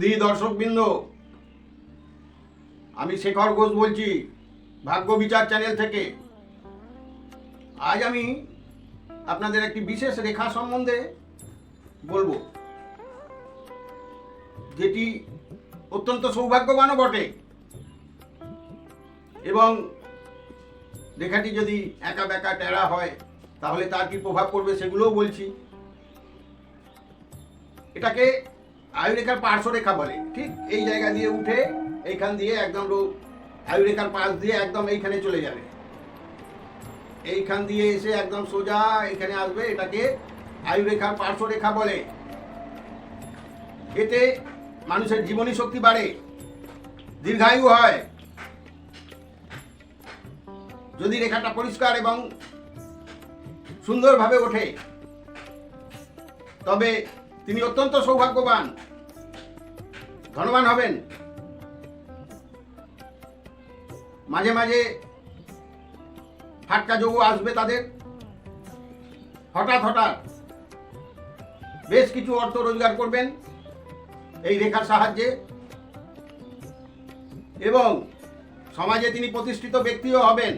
দি দর্শকবৃন্দ, আমি শেখর ঘোষ বলছি, ভাগ্য বিচার চ্যানেল থেকে। আজ আমি আপনাদের একটি বিশেষ রেখা সম্বন্ধে বলব, যেটি অত্যন্ত সৌভাগ্যবানও বটে। এবং রেখাটি যদি একা বেঁকা টেরা হয়, তাহলে তার কি প্রভাব পড়বে সেগুলোও বলছি। এটাকে আয়ুরেখার পার্শ্বরেখা বলে। ঠিক এই জায়গা দিয়ে উঠে এইখান দিয়ে একদম আয়ুরেখার পাশ দিয়ে একদম এইখানে চলে যাবে। এইখান দিয়ে এসে একদম সোজা এখানে আসবে এটাকে আয়ুরেখার পার্শ্বরেখা বলে। এতে মানুষের জীবনী শক্তি বাড়ে, দীর্ঘায়ু হয়। যদি রেখাটা পরিষ্কার এবং সুন্দরভাবে ওঠে, তবে তিনি অত্যন্ত সৌভাগ্যবান। ধনবান হবেন। মাঝে মাঝে ফাটকা যোগ আসবে তাদের। হঠাৎ হঠাৎ বেশ কিছু অর্থ রোজগার করবেন এই রেখার সাহায্যে। এবং সমাজে তিনি প্রতিষ্ঠিত ব্যক্তিও হবেন।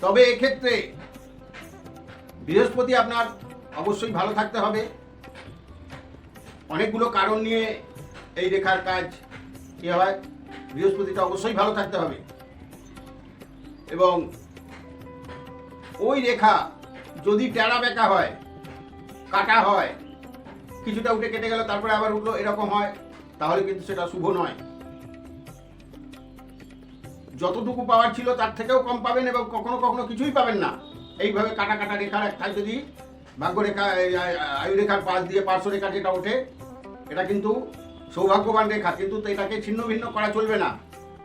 তবে এক্ষেত্রে বৃহস্পতি আপনার অবশ্যই ভালো থাকতে হবে। অনেকগুলো কারণ নিয়ে এই রেখার কাজ কি হয়? বৃহস্পতিটা অবশ্যই ভালো থাকতে হবে। এবং ওই রেখা যদি টেরা বেঁকা হয়, কাটা হয়, কিছুটা উঠে কেটে গেল, তারপরে আবার উঠল এরকম হয়, তাহলে কিন্তু সেটা শুভ নয়। যতটুকু পাওয়ার ছিল তার থেকেও কম পাবেন এবং কখনো কখনো কিছুই পাবেন না। এইভাবে কাটা কাটা রেখার একটা যদি ভাগ্য রেখা আ- আয়ুরেখার পাশ দিয়ে পার্শ্ব রেখা যেটা ওঠে এটা কিন্তু সৌভাগ্যবান রেখা কিন্তু এটাকে ছিন্ন ভিন্ন করা চলবে না।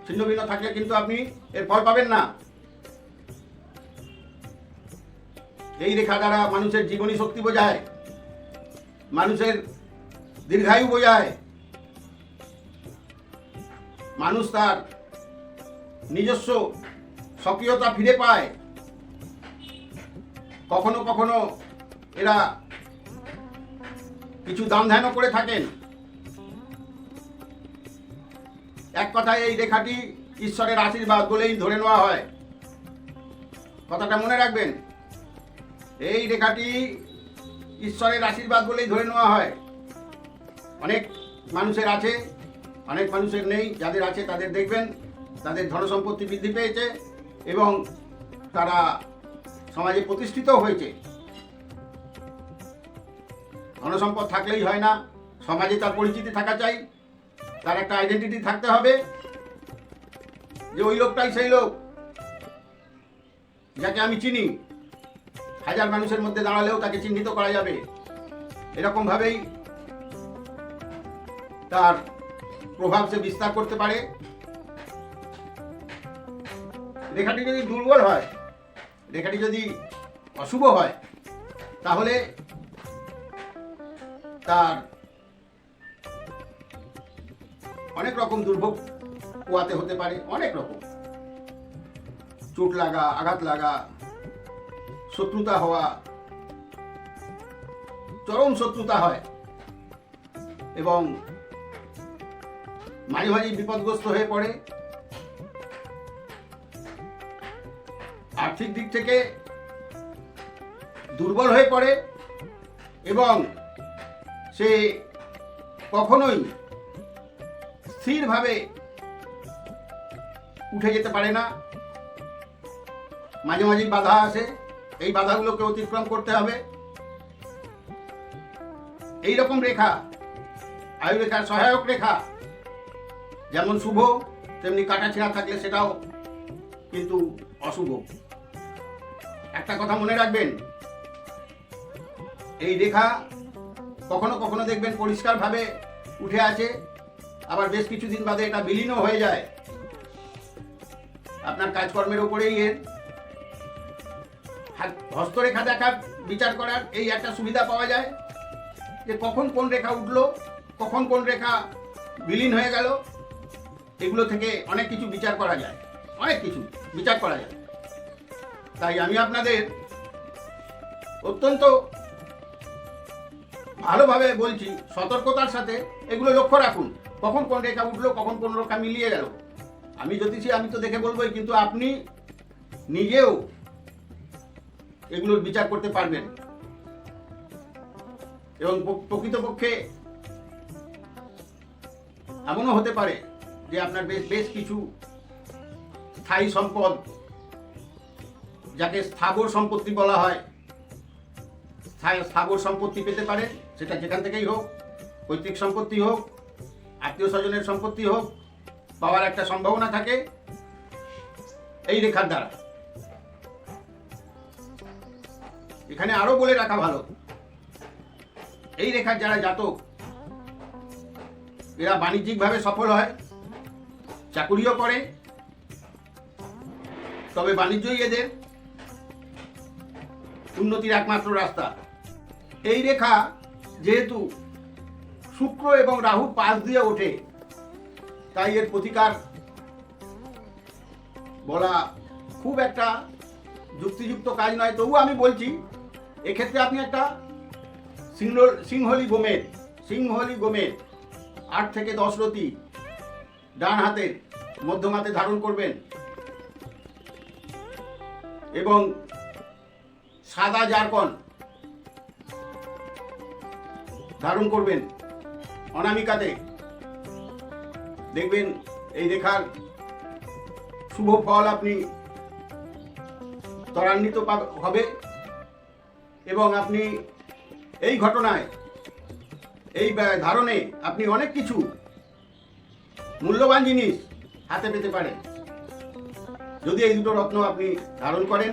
ছিন্ন ভিন্ন থাকলে কিন্তু আপনি এর ফল পাবেন না। এই রেখা দ্বারা মানুষের জীবনী শক্তি বোঝায়, মানুষের দীর্ঘায়ু বোঝায়। মানুষ তার নিজস্ব সক্রিয়তা ফিরে পায়। কখনো কখনো এরা কিছু দান ধ্যানও করে থাকেন। এক কথায় এই রেখাটি ঈশ্বরের আশীর্বাদ বলেই ধরে নেওয়া হয়। কথাটা মনে রাখবেন? এই রেখাটি ঈশ্বরের আশীর্বাদ বলেই ধরে নেওয়া হয়। অনেক মানুষের আছে, অনেক মানুষের নেই, যাদের আছে তাদের দেখবেন, তাদের ধনসম্পত্তি বৃদ্ধি পেয়েছে এবং তারা সমাজে প্রতিষ্ঠিত হয়েছে। ধনসম্পদ থাকলেই হয় না, সমাজে তার পরিচিতি থাকা চাই তার একটা আইডেন্টিটি থাকতে হবে যে ওই লোকটাই সেই লোক, যাকে আমি চিনি। হাজার মানুষের মধ্যে দাঁড়ালেও তাকে চিহ্নিত করা যাবে। এরকম ভাবেই তার প্রভাব সে বিস্তার করতে পারে। রেখাটি যদি দুর্বল হয় রেখাটি যদি অশুভ হয়, তাহলে তার অনেক রকম দুর্ভোগ পোয়াতে হতে পারে, অনেক রকম। চোট লাগা, আঘাত লাগা, শত্রুতা হওয়া, চরম শত্রুতা হয় এবং মাঝে মাঝে বিপদগ্রস্ত হয়ে পড়ে। আর্থিক দিক থেকে দুর্বল হয়ে পড়ে এবং সে কখনোই স্থিরভাবে উঠে যেতে পারে না। মাঝে মাঝে বাধা আসে। এই বাধাগুলোকে অতিক্রম করতে হবে। এই রকম রেখা, আয়ুরেখার সহায়ক রেখা, যেমন শুভ, তেমনি কাটা ছেঁড়া থাকলে সেটাও কিন্তু অশুভ। একটা কথা মনে রাখবেন, এই রেখা কখনো কখনো দেখবেন পরিষ্কারভাবে উঠে আছে। আবার বেশ কিছুদিন বাদে এটা বিলীনও হয়ে যায়। আপনার কাজকর্মের উপরেই এর। হাত- হস্তরেখা দেখার, বিচার করার এই একটা সুবিধা পাওয়া যায় যে কখন কোন রেখা উঠল, কখন কোন রেখা বিলীন হয়ে গেল, এগুলো থেকে অনেক কিছু বিচার করা যায়। অনেক কিছু বিচার করা যায়। তাই আমি আপনাদের অত্যন্ত ভালোভাবে বলছি, সতর্কতার সাথে এগুলো লক্ষ্য রাখুন। কখন কোন রেখা উঠল, কখন কোন রেখা মিলিয়ে গেল? আমি জ্যোতিষী আমি তো দেখে বলবোই, কিন্তু আপনি নিজেও এগুলোর বিচার করতে পারবেন। এবং প্রকৃতপক্ষে এমনও হতে পারে যে আপনার বেশ বেশ কিছু স্থায়ী সম্পদ, যাকে স্থাবর সম্পত্তি বলা হয় স্থাবর সম্পত্তি পেতে পারে, সেটা যেখান থেকেই হোক, পৈতৃক সম্পত্তি হোক আত্মীয় স্বজনের সম্পত্তি হোক, পাওয়ার একটা সম্ভাবনা থাকে। এই রেখার দ্বারা। এখানে আরও বলে রাখা ভালো। এই রেখার যারা জাতক, এরা বাণিজ্যিকভাবে সফল হয়, চাকুরিও করে, তবে বাণিজ্যই এদের উন্নতির একমাত্র রাস্তা। এই রেখা যেহেতু শুক্র এবং রাহু পাশ দিয়ে ওঠে। তাই এর প্রতিকার বলা খুব একটা যুক্তিযুক্ত কাজ নয়। তবু আমি বলছি, এক্ষেত্রে আপনি একটা সিংহ, সিংহলি গোমের সিংহলি গোমের আট থেকে দশ রতি ডান হাতের মধ্যম হাতে ধারণ করবেন এবং সাদা জারকন ধারণ করবেন। অনামিকাতে। দেখবেন এই রেখার শুভ ফল আপনি ত্বরান্বিত হবে এবং আপনি এই ঘটনায়, এই ধারণে আপনি অনেক কিছু মূল্যবান জিনিস হাতে পেতে পারেন। যদি এই দুটো রত্ন আপনি ধারণ করেন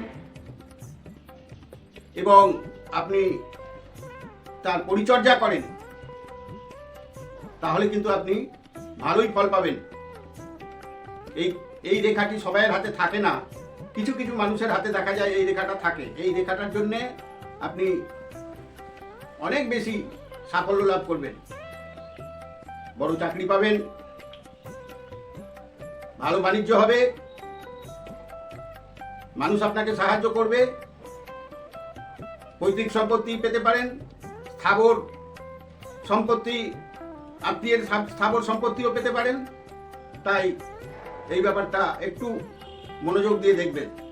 এবং আপনি তার পরিচর্যা করেন তাহলে কিন্তু আপনি ভালোই ফল পাবেন। এই এই রেখাটি সবাইয়ের হাতে থাকে না। কিছু কিছু মানুষের হাতে দেখা যায় এই রেখাটা থাকে। এই রেখাটার জন্যে আপনি অনেক বেশি সাফল্য লাভ করবেন। বড় চাকরি পাবেন। ভালো বাণিজ্য হবে। মানুষ আপনাকে সাহায্য করবে। পৈতৃক সম্পত্তি পেতে পারেন। স্থাবর সম্পত্তি আত্মীয়ের স্থাব- স্থাবর সম্পত্তিও পেতে পারেন। তাই এই ব্যাপারটা একটু মনোযোগ দিয়ে দেখবেন।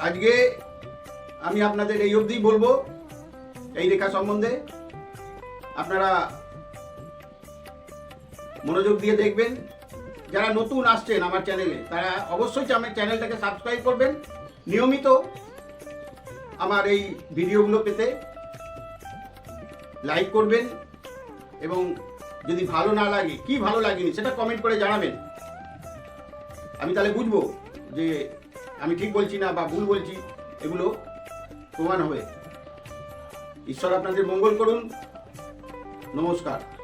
আজকে আমি আপনাদের এই অবধি বলব, এই রেখা সম্বন্ধে। আপনারা মনোযোগ দিয়ে দেখবেন। যারা নতুন আসছেন আমার চ্যানেলে, তারা অবশ্যই আমার চ্যানেলটাকে সাবস্ক্রাইব করবেন। নিয়মিত আমার এই ভিডিওগুলো পেতে লাইক করবেন এবং যদি ভালো না লাগে, কি ভালো লাগেনি সেটা কমেন্ট করে জানাবেন। আমি তাহলে বুঝব যে আমি ঠিক বলছি না বা ভুল বলছি, এগুলো প্রমাণ হবে। ঈশ্বর আপনাদের মঙ্গল করুন। নমস্কার।